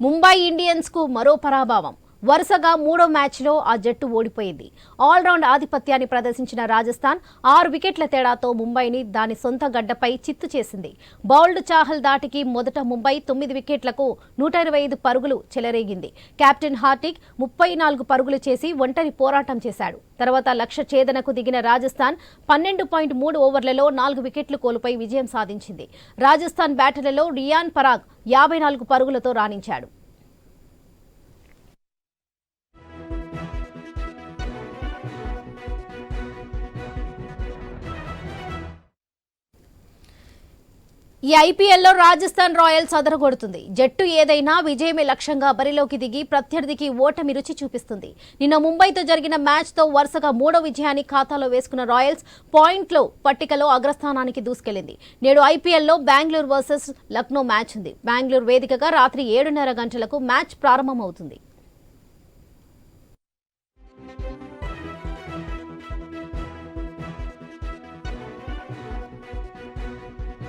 ముంబై ఇండియన్స్కు మరో పరాభావం. వరుసగా మూడో మ్యాచ్లో ఆ జట్టు ఓడిపోయింది. ఆల్రౌండ్ ఆధిపత్యాన్ని ప్రదర్శించిన రాజస్థాన్ ఆరు వికెట్ల తేడాతో ముంబైని దాని సొంత గడ్డపై చిత్తు చేసింది. బౌల్డ్ చాహల్ దాటికి మొదట ముంబై తొమ్మిది వికెట్లకు నూట ఇరవై ఐదు పరుగులు చెలరేగింది. కెప్టెన్ హార్టిక్ ముప్పై నాలుగు పరుగులు చేసి ఒంటరి పోరాటం చేశాడు. తర్వాత లక్ష్య ఛేదనకు దిగిన రాజస్థాన్ పన్నెండు పాయింట్ మూడు ఓవర్లలో నాలుగు వికెట్లు కోల్పోయి విజయం సాధించింది. రాజస్థాన్ బ్యాటర్లలో రియాన్ పరాగ్ యాభై నాలుగు పరుగులతో రాణించాడు. ఈ ఐపీఎల్లో రాజస్థాన్ రాయల్స్ అదరగొడుతుంది. జట్టు ఏదైనా విజయమే లక్ష్యంగా బరిలోకి దిగి ప్రత్యర్థికి ఓటమి రుచి చూపిస్తుంది. నిన్న ముంబైతో జరిగిన మ్యాచ్తో వరుసగా మూడో విజయాన్ని ఖాతాలో వేసుకున్న రాయల్స్ పాయింట్లో పట్టికలో అగ్రస్థానానికి దూసుకెళ్ళింది నేడు ఐపీఎల్లో బెంగళూరు వర్సెస్ లక్నో మ్యాచ్ ఉంది. బెంగళూరు వేదికగా రాత్రి ఏడున్నర గంటలకు మ్యాచ్ ప్రారంభమవుతుంది.